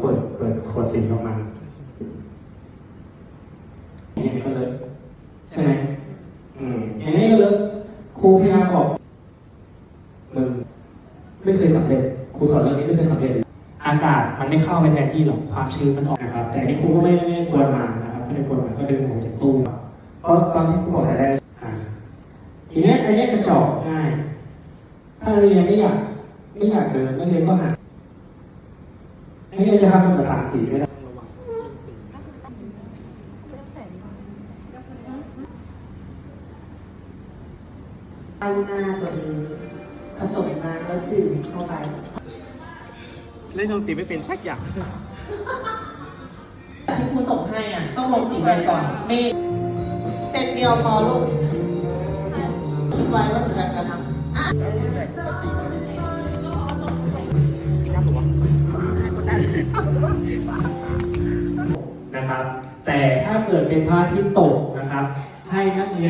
เปิดเปิดขวดสีออกมาอย่างนี้ก็เลยใช่ไหมอืมอย่างนี้ก็เลยครูพยายามบอกมึงไม่เคยสำเร็จครูสอนเรื่องนี้ไม่เคยสำเร็จ อากาศมันไม่เข้าไปแทนที่หรอกความชื้นมันออกนะครับ แต่อันนี้ครูก็ไม่ไม่ไม่ควรมานะครับไม่ได้ควรมาก็ดึงออกจากตู้เพราะตอนที่ครูบอกแต่แรกอ่าทีเนี้ยอันเนี้ยกระจอกง่าย ถ้านักเรียนไม่อยากไม่อยากเดินนักเรียนก็หา นักเรียนจะทำเป็นภาษาสีไม่ได้เอาหน้าตัวเองผสมน้ำแล้วจืดเข้าไป เล่นดนตรีไม่เป็นสักอย่างที่ครูส่งให้อะ ต้องลงสีไปก่อนไม่เซตเดียวพอลูกคิดไว้ว่าหนูจะจะทำ นะครับ แต่ถ้าเกิดเป็นพระอาทิตย์ตกนะครับ ให้นักเรียน